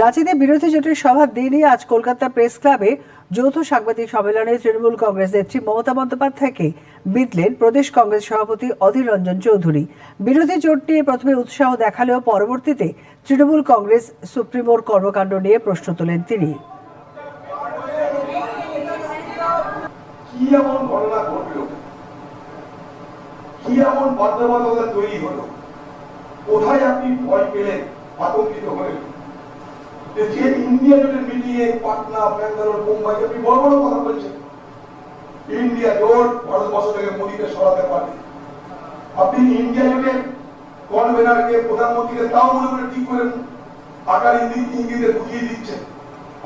রাঁচিতে বিরোধী জোটের সভার দিনই আজ কলকাতা প্রেস ক্লাবে যৌথ সাংবাদিক সম্মেলনে তৃণমূল কংগ্রেস নেত্রী মমতা বন্দ্যোপাধ্যায়কে বিদলেন প্রদেশ কংগ্রেস সভাপতি অধীর রঞ্জন চৌধুরী। বিরোধী জোট নিয়ে প্রথমে উৎসাহ দেখালেও পরবর্তীতে তৃণমূল কংগ্রেস সুপ্রিমোর কর্মকাণ্ড নিয়ে প্রশ্ন তোলেন তিনি। কোথায় আপনি ভয় পেলেন, আতঙ্কিত যে ইন্ডিয়া মিটিং পাটনা, ব্যাঙ্গালোর মুম্বাই আপনি বড় বড় কথা বলছেন। ইন্ডিয়া জোট ভারতবর্ষ থেকে মোদীকে সরাতে পারে। আপনি ইন্ডিয়া জোটের কনভেনারকে, প্রধানমন্ত্রীকে তাও মনে করে ঠিক করে আকার ইঙ্গিত বুঝিয়ে দিচ্ছেন।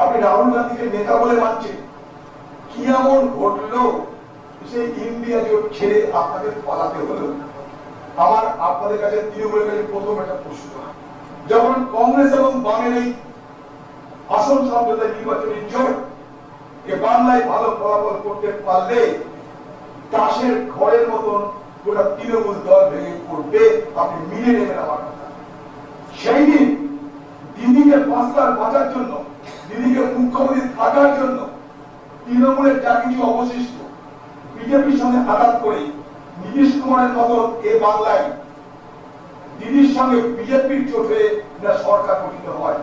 আপনি রাহুল গান্ধীকে নেতা বলে মানছেন। কি এমন ঘটলো সেই ইন্ডিয়া জোট ছেড়ে আপনাদের পালাতে হলো? আমার আপনাদের কাছে তৃণমূলের কাছে প্রথম একটা প্রশ্ন। যখন কংগ্রেস এবং বামের এই আসন সমঝোতা নির্বাচনী জোট যে বাংলায় ভালো ফলাফল করতে পারলে তাসের ঘরের মতন গোটা তৃণমূল দল ভেঙে পড়বে, আপনি মিলে নেবেন আমার কথা। সেই দিন দিদিকে পাঁচটার বাঁচার জন্য, দিদিকে মুখ্যমন্ত্রী থাকার জন্য তৃণমূলের যা কিছু অবশিষ্ট বিজেপির সঙ্গে আঘাত করে নীতিশ কুমারের মতন এ বাংলায় দিদির সঙ্গে বিজেপির না সরকার গঠিত হয়।